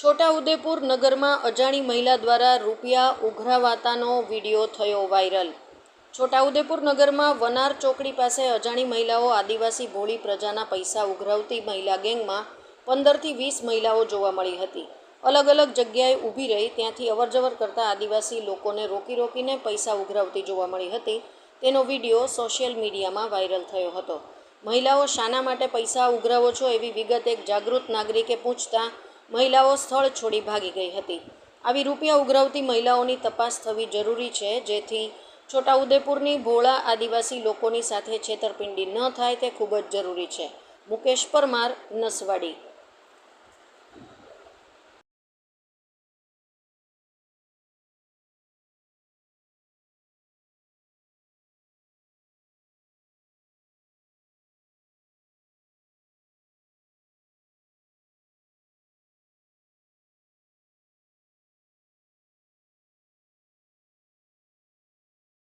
છોટાઉદેપુર નગરમાં અજાણી મહિલા દ્વારા રૂપિયા ઉઘરાવાતાનો વીડિયો થયો વાયરલ. છોટાઉદેપુર નગરમાં વનાર ચોકડી પાસે અજાણી મહિલાઓ આદિવાસી ભોળી પ્રજાના પૈસા ઉઘરાવતી મહિલા ગેંગમાં પંદરથી વીસ મહિલાઓ જોવા મળી હતી. અલગ અલગ જગ્યાએ ઊભી રહી ત્યાંથી અવરજવર કરતા આદિવાસી લોકોને રોકી રોકીને પૈસા ઉઘરાવતી જોવા મળી હતી. તેનો વીડિયો સોશિયલ મીડિયામાં વાયરલ થયો હતો. મહિલાઓ શાના માટે પૈસા ઉઘરાવો છો એવી વિગત એક જાગૃત નાગરિકે પૂછતા મહિલાઓ સ્થળ છોડી ભાગી ગઈ હતી. આવી રૂપિયા ઉઘરાવતી મહિલાઓની તપાસ થવી જરૂરી છે, જેથી છોટાઉદેપુરની ભોળા આદિવાસી લોકોની સાથે છેતરપિંડી ન થાય તે ખૂબ જ જરૂરી છે. મુકેશ પરમાર, નસવાડી.